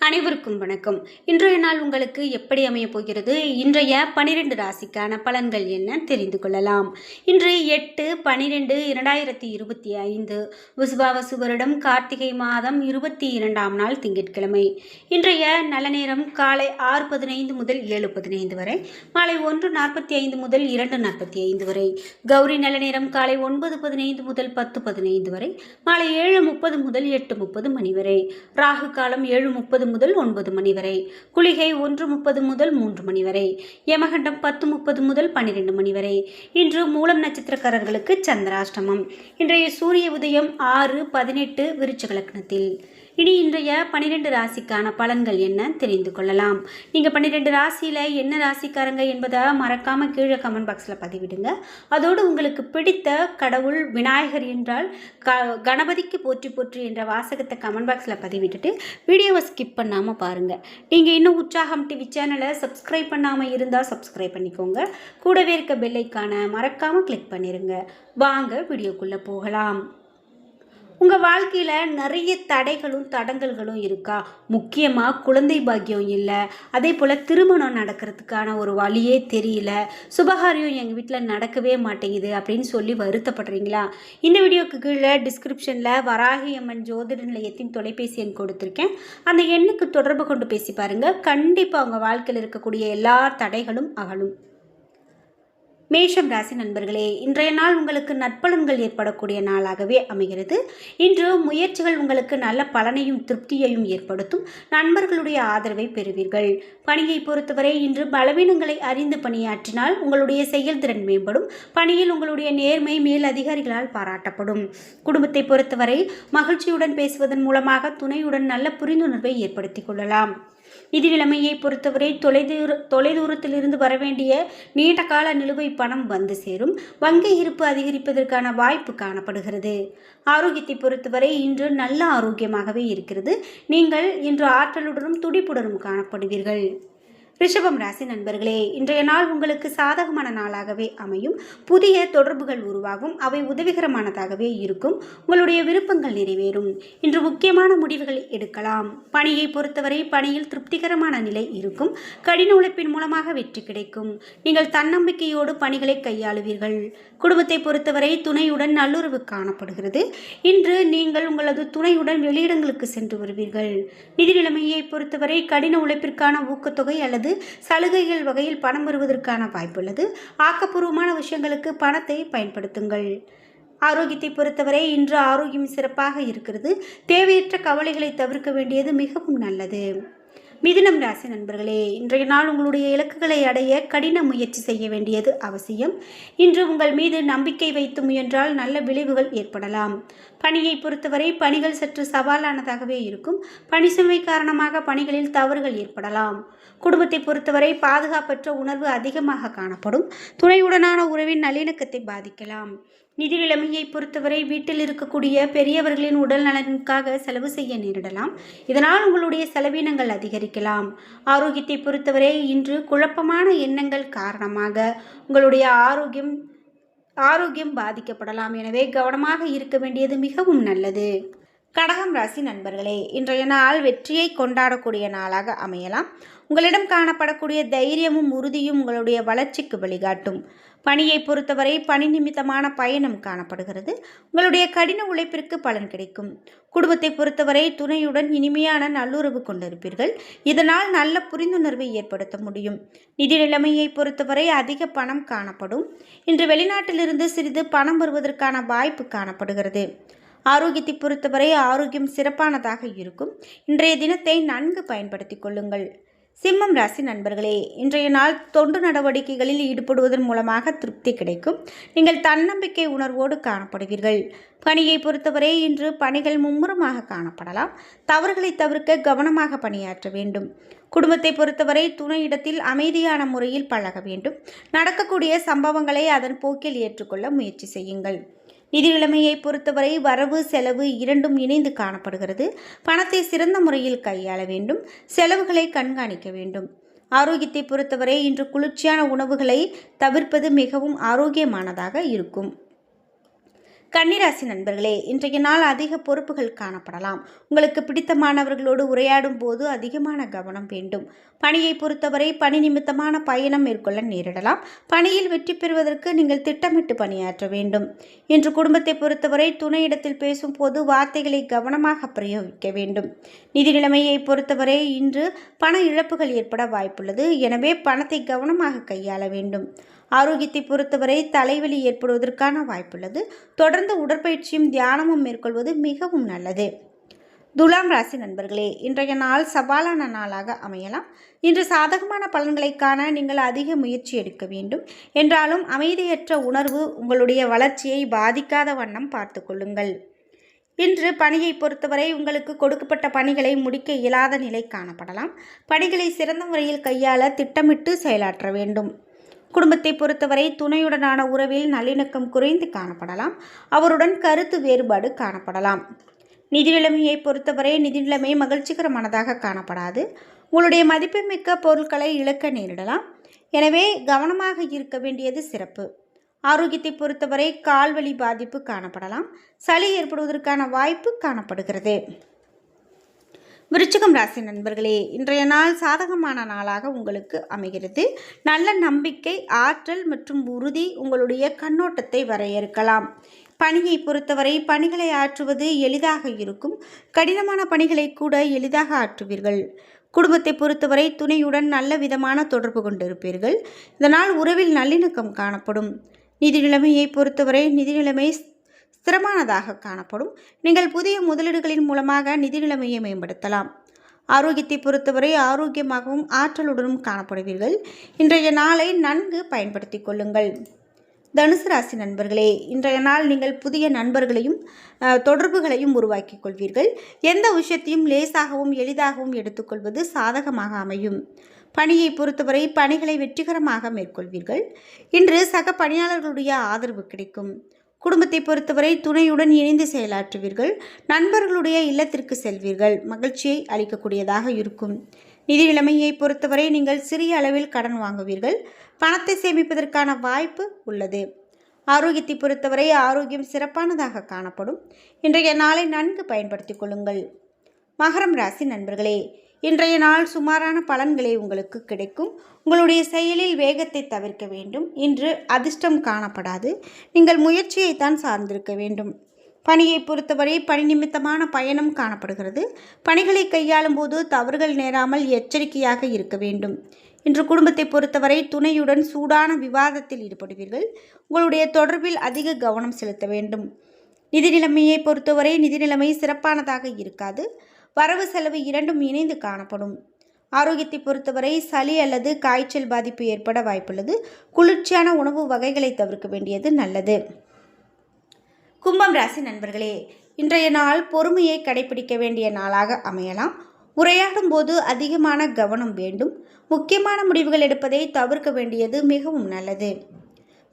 அனைவருக்கும் வணக்கம். இன்றைய நாள் உங்களுக்கு எப்படி அமையப் போகிறது? இன்றைய பனிரெண்டு ராசிக்கான பலன்கள் என்ன தெரிந்து கொள்ளலாம். இன்று எட்டு பனிரெண்டு இரண்டாயிரத்தி இருபத்தி ஐந்து. விசுவாவசு வருடம் கார்த்திகை மாதம் இருபத்தி இரண்டாம் நாள் திங்கட்கிழமை. இன்றைய நல்ல நேரம் காலை ஆறு பதினைந்து முதல் ஏழு பதினைந்து வரை மாலை ஒன்று நாற்பத்தி ஐந்து முதல் இரண்டு நாற்பத்தி ஐந்து வரை. கௌரி நல்ல நேரம் காலை ஒன்பது பதினைந்து முதல் பத்து பதினைந்து வரை மாலை ஏழு முப்பது முதல் எட்டு முப்பது மணி வரை. ராகு காலம் ஏழு முப்பது முதல் ஒன்பது மணி வரை குளிகை ஒன்று முப்பது முதல் மூன்று மணி வரை யமகண்டம் பத்து முப்பது முதல் பன்னிரெண்டு மணி வரை. இன்று மூலம் நட்சத்திரக்காரர்களுக்கு சந்திராஷ்டமம். இன்றைய சூரிய உதயம் ஆறு பதினெட்டு விருச்சக லக்னத்தில் இனி இன்றைய பன்னிரெண்டு ராசிக்கான பலன்கள் என்ன தெரிந்து கொள்ளலாம். நீங்கள் பன்னிரெண்டு ராசியில் என்ன ராசிக்காரங்க என்பதை மறக்காமல் கீழே கமெண்ட் பாக்ஸில் பதிவிடுங்க. அதோடு உங்களுக்கு பிடித்த கடவுள் விநாயகர் என்றால் க கணபதிக்கு போற்றி போற்றி என்ற வாசகத்தை கமெண்ட் பாக்ஸில் பதிவிட்டுட்டு வீடியோவை ஸ்கிப் பண்ணாமல் பாருங்கள் நீங்கள் இன்னும் உற்சாகம் டிவி சேனலை சப்ஸ்கிரைப் பண்ணாமல் இருந்தால் சப்ஸ்கிரைப் பண்ணிக்கோங்க. கூடவே இருக்க பெல்லைக்கான மறக்காமல் கிளிக் பண்ணிடுங்க வாங்க வீடியோக்குள்ளே போகலாம். உங்கள் வாழ்க்கையில் நிறைய தடைகளும் தடங்கல்களும் இருக்கா? முக்கியமாக குழந்தை பாக்கியம் இல்லை. அதே போல் திருமணம் நடக்கிறதுக்கான ஒரு வழியே தெரியல. சுபகாரியம் எங்கள் வீட்டில் நடக்கவே மாட்டேங்குது அப்படின்னு சொல்லி வருத்தப்படுறீங்களா? இந்த வீடியோக்கு கீழே டிஸ்கிரிப்ஷனில் வராகி அம்மன் ஜோதிட நிலையத்தின் தொலைபேசி எண் கொடுத்துருக்கேன். அந்த எண்ணுக்கு தொடர்பு கொண்டு பேசி பாருங்கள் கண்டிப்பாக உங்கள் வாழ்க்கையில் இருக்கக்கூடிய எல்லா தடைகளும் அகலும். மேஷம் ராசி நண்பர்களே இன்றைய நாள் உங்களுக்கு நற்பலன்கள் ஏற்படக்கூடிய நாளாகவே அமைகிறது. இன்று முயற்சிகள் உங்களுக்கு நல்ல பலனையும் திருப்தியையும் ஏற்படுத்தும். நண்பர்களுடைய ஆதரவை பெறுவீர்கள். பணியை பொறுத்தவரை இன்று பலவீனங்களை அறிந்து பணியாற்றினால் உங்களுடைய செயல்திறன் மேம்படும். பணியில் உங்களுடைய நேர்மை மேல் அதிகாரிகளால் பாராட்டப்படும். குடும்பத்தை பொறுத்தவரை மகிழ்ச்சியுடன் பேசுவதன் மூலமாக துணையுடன் நல்ல புரிந்துணர்வை ஏற்படுத்திக் கொள்ளலாம். நிதி நிலைமையை பொறுத்தவரை தொலைதூர தொலைதூரத்திலிருந்து வரவேண்டிய நீண்ட கால நிலுவை பணம் வந்து சேரும். வங்கி இருப்பு அதிகரிப்பதற்கான வாய்ப்பு காணப்படுகிறது. ஆரோக்கியத்தை பொறுத்தவரை இன்று நல்ல ஆரோக்கியமாகவே இருக்கிறது. நீங்கள் இன்று ஆற்றலுடனும் துடிப்புடனும் காணப்படுவீர்கள். ரிஷபம் ராசி நண்பர்களே இன்றைய நாள் உங்களுக்கு சாதகமான நாளாகவே அமையும். புதிய தொடர்புகள் உருவாகும். அவை உதவிகரமானதாகவே இருக்கும். உங்களுடைய விருப்பங்கள் நிறைவேறும். இன்று முக்கியமான முடிவுகளை எடுக்கலாம். பணியை பொறுத்தவரை பணியில் திருப்திகரமான நிலை இருக்கும். கடின உழைப்பின் மூலமாக வெற்றி கிடைக்கும். நீங்கள் தன்னம்பிக்கையோடு பணிகளை கையாளுவீர்கள். குடும்பத்தை பொறுத்தவரை துணையுடன் நல்லுறவு காணப்படுகிறது. இன்று நீங்கள் உங்களது துணையுடன் வெளியிடங்களுக்கு சென்று வருவீர்கள். நிதி நிலைமையை பொறுத்தவரை கடின உழைப்பிற்கான ஊக்கத்தொகை அல்லது சலுகைகள் வகையில் பணம் வருவதற்கான வாய்ப்புள்ளது. ஆக்கப்பூர்வமான விஷயங்களுக்கு பணத்தை பயன்படுத்துங்கள். ஆரோக்கியத்தை பொறுத்தவரை இன்று ஆரோக்கியம் சிறப்பாக இருக்கிறது. தேவையற்ற கவலைகளை தவிர்க்க வேண்டியது மிகவும் நல்லது. மிதுனம் ராசி நண்பர்களே இன்றைய நாள் உங்களுடைய இலக்குகளை அடைய கடின முயற்சி செய்ய வேண்டியது அவசியம். இன்று உங்கள் மீது நம்பிக்கை வைத்து முயன்றால் நல்ல விளைவுகள் ஏற்படலாம். பணியை பொறுத்தவரை பணிகள் சற்று சவாலானதாகவே இருக்கும். பணி சுமை காரணமாக பணிகளில் தவறுகள் ஏற்படலாம். குடும்பத்தை பொறுத்தவரை பாதுகாப்பற்ற உணர்வு அதிகமாக காணப்படும். துணையுடனான உறவின் நல்லிணக்கத்தை பாதிக்கலாம். நிதி நிலைமையை பொறுத்தவரை வீட்டில் இருக்கக்கூடிய பெரியவர்களின் உடல் நலனுக்காக செலவு செய்ய நேரிடலாம். இதனால் உங்களுடைய செலவினங்கள் அதிகரிக்கலாம். ஆரோக்கியத்தை பொறுத்தவரை இன்று குழப்பமான எண்ணங்கள் காரணமாக உங்களுடைய ஆரோக்கியம் ஆரோக்கியம் பாதிக்கப்படலாம். எனவே கவனமாக இருக்க வேண்டியது மிகவும் நல்லது. கடகம் ராசி நண்பர்களே இன்றைய நாள் வெற்றியை கொண்டாடக்கூடிய நாளாக அமையலாம். உங்களிடம் காணப்படக்கூடிய தைரியமும் உறுதியும் உங்களுடைய வளர்ச்சிக்கு வழிகாட்டும். பணியை பொறுத்தவரை பணி நிமித்தமான பயணம் காணப்படுகிறது. உங்களுடைய கடின உழைப்பிற்கு பலன் கிடைக்கும். குடும்பத்தை பொறுத்தவரை துணையுடன் இனிமையான நல்லுறவு கொண்டிருப்பீர்கள். இதனால் நல்ல புரிந்துணர்வை ஏற்படுத்த முடியும். நிதி நிலைமையை பொறுத்தவரை அதிக பணம் காணப்படும். இன்று வெளிநாட்டிலிருந்து சிறிது பணம் வருவதற்கான வாய்ப்பு காணப்படுகிறது. ஆரோக்கியத்தை பொறுத்தவரை ஆரோக்கியம் சிறப்பானதாக இருக்கும். இன்றைய தினத்தை நன்கு பயன்படுத்திக் கொள்ளுங்கள். சிம்மம் ராசி நண்பர்களே இன்றைய நாள் தொண்டு நடவடிக்கைகளில் ஈடுபடுவதன் மூலமாக திருப்தி கிடைக்கும். நீங்கள் தன்னம்பிக்கை உணர்வோடு காணப்படுவீர்கள். பணியை பொறுத்தவரை இன்று பணிகள் மும்முரமாக காணப்படலாம். தவறுகளை தவிர்க்க கவனமாக பணியாற்ற வேண்டும். குடும்பத்தை பொறுத்தவரை துணையிடத்தில் அமைதியான முறையில் பழக வேண்டும். நடக்கக்கூடிய சம்பவங்களை அதன் போக்கில் ஏற்றுக்கொள்ள முயற்சி செய்யுங்கள். நிதி நிலைமையை பொறுத்தவரை வரவு செலவு இரண்டும் இணைந்து காணப்படுகிறது. பணத்தை சிறந்த முறையில் கையாள வேண்டும். செலவுகளை கண்காணிக்க வேண்டும். ஆரோக்கியத்தை பொறுத்தவரை இன்று குளிர்ச்சியான உணவுகளை தவிர்ப்பது மிகவும் ஆரோக்கியமானதாக இருக்கும். கன்னிராசி நண்பர்களே இன்றைய நாள் அதிக பொறுப்புகள் காணப்படலாம். உங்களுக்கு பிடித்த மாணவர்களோடு உரையாடும் போது அதிகமான கவனம் வேண்டும். பணியை பொறுத்தவரை பணி நிமித்தமான பயணம் மேற்கொள்ள நேரிடலாம். பணியில் வெற்றி பெறுவதற்கு நீங்கள் திட்டமிட்டு பணியாற்ற வேண்டும். இன்று குடும்பத்தை பொறுத்தவரை துணையிடத்தில் பேசும்போது வார்த்தைகளை கவனமாக பிரயோகிக்க வேண்டும். நிதி நிலைமையை பொறுத்தவரை இன்று பண இழப்புகள் ஏற்பட வாய்ப்புள்ளது. எனவே பணத்தை கவனமாக கையாள வேண்டும். ஆரோக்கியத்தை பொறுத்தவரை தலைவலி ஏற்படுவதற்கான வாய்ப்புள்ளது. தொடர்ந்து உடற்பயிற்சியும் தியானமும் மேற்கொள்வது மிகவும் நல்லது. துலாம் ராசி நண்பர்களே இன்றைய நாள் சவாலான நாளாக அமையலாம். இன்று சாதகமான பலன்களை காண நீங்கள் அதிக முயற்சி எடுக்க வேண்டும். என்றாலும் அமைதியற்ற உணர்வு உங்களுடைய வளர்ச்சியை பாதிக்காத வண்ணம் பார்த்து கொள்ளுங்கள். இன்று பணியை பொறுத்தவரை உங்களுக்கு கொடுக்கப்பட்ட பணிகளை முடிக்க இயலாத நிலை காணப்படலாம். பணிகளை சிறந்த முறையில் கையாள திட்டமிட்டு செயலாற்ற வேண்டும். குடும்பத்தை பொறுத்தவரை துணையுடனான உறவில் நல்லிணக்கம் குறைந்து காணப்படலாம். அவருடன் கருத்து வேறுபாடு காணப்படலாம். நிதி நிலைமையை பொறுத்தவரை நிதி நிலைமை மகிழ்ச்சிகரமானதாக காணப்படாது. உங்களுடைய மதிப்புமிக்க பொருட்களை இழக்க நேரிடலாம். எனவே கவனமாக இருக்க வேண்டியது சிறப்பு. ஆரோக்கியத்தை பொறுத்தவரை கால்வழி பாதிப்பு காணப்படலாம். சளி ஏற்படுவதற்கான வாய்ப்பு காணப்படுகிறது. விருச்சிகம் ராசி நண்பர்களே இன்றைய நாள் சாதகமான நாளாக உங்களுக்கு அமைகிறது. நல்ல நம்பிக்கை ஆற்றல் மற்றும் உறுதி உங்களுடைய கண்ணோட்டத்தை வரையறுக்கலாம். பணியை பொறுத்தவரை பணிகளை ஆற்றுவது எளிதாக இருக்கும். கடினமான பணிகளை கூட எளிதாக ஆற்றுவீர்கள். குடும்பத்தை பொறுத்தவரை துணையுடன் நல்ல விதமான தொடர்பு கொண்டிருப்பீர்கள். இதனால் உறவில் நல்லிணக்கம் காணப்படும். நிதி நிலைமையை பொறுத்தவரை நிதி நிலைமை ஸ்திரமானதாக காணப்படும். நீங்கள் புதிய முதலீடுகளின் மூலமாக நிதி நிலைமையை மேம்படுத்தலாம். ஆரோக்கியத்தை பொறுத்தவரை ஆரோக்கியமாகவும் ஆற்றலுடனும் காணப்படுவீர்கள். இன்றைய நாளை நன்கு பயன்படுத்திக் கொள்ளுங்கள். தனுசு ராசி நண்பர்களே இன்றைய நாள் நீங்கள் புதிய நண்பர்களையும் தொடர்புகளையும் உருவாக்கி கொள்வீர்கள். எந்த விஷயத்தையும் லேசாகவும் எளிதாகவும் எடுத்துக்கொள்வது சாதகமாக அமையும். பணியை பொறுத்தவரை பணிகளை வெற்றிகரமாக மேற்கொள்வீர்கள். இன்று சக பணியாளர்களுடைய ஆதரவு கிடைக்கும். குடும்பத்தை பொறுத்தவரை துணையுடன் இணைந்து செயலாற்றுவீர்கள். நண்பர்களுடைய இல்லத்திற்கு செல்வீர்கள். மகிழ்ச்சியை அளிக்கக்கூடியதாக இருக்கும். நிதி நிலைமையை பொறுத்தவரை நீங்கள் சிறிய அளவில் கடன் வாங்குவீர்கள். பணத்தை சேமிப்பதற்கான வாய்ப்பு உள்ளது. ஆரோக்கியத்தை பொறுத்தவரை ஆரோக்கியம் சிறப்பானதாக காணப்படும். இன்றைய நாளை நன்கு பயன்படுத்திக் கொள்ளுங்கள். மகரம் ராசி நண்பர்களே இன்றைய நாள் சுமாரான பலன்களை உங்களுக்கு கிடைக்கும். உங்களுடைய செயலில் வேகத்தை தவிர்க்க வேண்டும். இன்று அதிர்ஷ்டம் காணப்படாது. நீங்கள் முயற்சியைத்தான் சார்ந்திருக்க வேண்டும். பணியை பொறுத்தவரை பணி நிமித்தமான பயணம் காணப்படுகிறது. பணிகளை கையாளும் போது தவறுகள் நேராமல் எச்சரிக்கையாக இருக்க வேண்டும். இன்று குடும்பத்தை பொறுத்தவரை துணையுடன் சூடான விவாதத்தில் ஈடுபடுவீர்கள். உங்களுடைய தொடர்பில் அதிக கவனம் செலுத்த வேண்டும். நிதி நிலைமையை பொறுத்தவரை நிதி நிலைமை சிறப்பானதாக இருக்காது. வரவு செலவு இரண்டும் இணைந்து காணப்படும். ஆரோக்கியத்தை பொறுத்தவரை சளி அல்லது காய்ச்சல் பாதிப்பு ஏற்பட வாய்ப்புள்ளது. குளிர்ச்சியான உணவு வகைகளை தவிர்க்க வேண்டியது நல்லது. கும்பம் ராசி நண்பர்களே இன்றைய நாள் பொறுமையை கடைபிடிக்க வேண்டிய நாளாக அமையலாம். உரையாடும் போது அதிகமான கவனம் வேண்டும். முக்கியமான முடிவுகள் எடுப்பதை தவிர்க்க வேண்டியது மிகவும் நல்லது.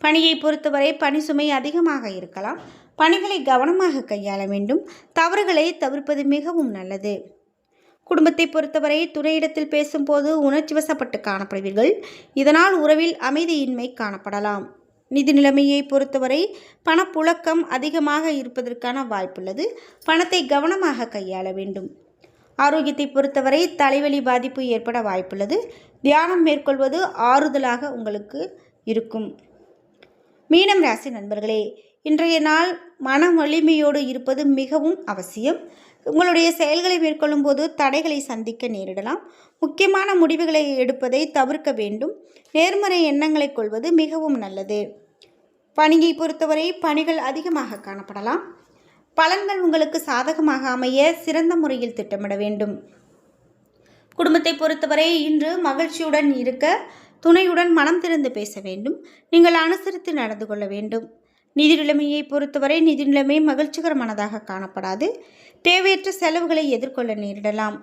பணியை பொறுத்தவரை பணி சுமை அதிகமாக இருக்கலாம். பணிகளை கவனமாக கையாள வேண்டும். தவறுகளை தவிர்ப்பது மிகவும் நல்லது. குடும்பத்தை பொறுத்தவரை துணையிடத்தில் பேசும்போது உணர்ச்சி வசப்பட்டு காணப்படுவீர்கள். இதனால் உறவில் அமைதியின்மை காணப்படலாம். நிதி நிலைமையை பொறுத்தவரை பணப்புழக்கம் அதிகமாக இருப்பதற்கான வாய்ப்புள்ளது. பணத்தை கவனமாக கையாள வேண்டும். ஆரோக்கியத்தை பொறுத்தவரை தலைவலி பாதிப்பு ஏற்பட வாய்ப்புள்ளது. தியானம் மேற்கொள்வது ஆறுதலாக உங்களுக்கு இருக்கும். மீனம் ராசி நண்பர்களே இன்றைய நாள் மன வலிமையோடு இருப்பது மிகவும் அவசியம். உங்களுடைய செயல்களை மேற்கொள்ளும் போது தடைகளை சந்திக்க நேரிடலாம். முக்கியமான முடிவுகளை எடுப்பதை தவிர்க்க வேண்டும். நேர்மறை எண்ணங்களை கொள்வது மிகவும் நல்லது. பணியை பொறுத்தவரை பணிகள் அதிகமாக காணப்படலாம். பலன்கள் உங்களுக்கு சாதகமாக அமைய சிறந்த முறையில் திட்டமிட வேண்டும். குடும்பத்தை பொறுத்தவரை இன்று மகிழ்ச்சியுடன் இருக்க துணையுடன் மனம் திறந்து பேச வேண்டும். நீங்கள் அனுசரித்து நடந்து கொள்ள வேண்டும். நிதி நிலைமையை பொறுத்தவரை நிதி நிலைமை மகிழ்ச்சிகரமானதாக காணப்படாது. தேவையற்ற செலவுகளை எதிர்கொள்ள நேரிடலாம்.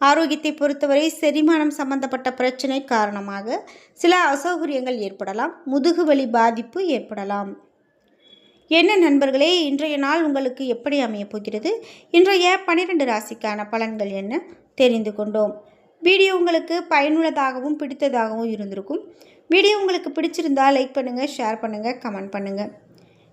ஆரோக்கியத்தை பொறுத்தவரை செரிமானம் சம்பந்தப்பட்ட பிரச்சனை காரணமாக சில அசௌகரியங்கள் ஏற்படலாம். முதுகுவலி பாதிப்பு ஏற்படலாம். என்ன நண்பர்களே இன்றைய நாள் உங்களுக்கு எப்படி அமையப் போகிறது? இன்றைய பனிரெண்டு ராசிக்கான பலன்கள் என்ன? தெரிந்து கொண்டோம். வீடியோ உங்களுக்கு பயனுள்ளதாகவும் பிடித்ததாகவும் இருந்திருக்கும். வீடியோ உங்களுக்கு பிடிச்சிருந்தால் லைக் பண்ணுங்கள் ஷேர் பண்ணுங்கள் கமெண்ட் பண்ணுங்கள்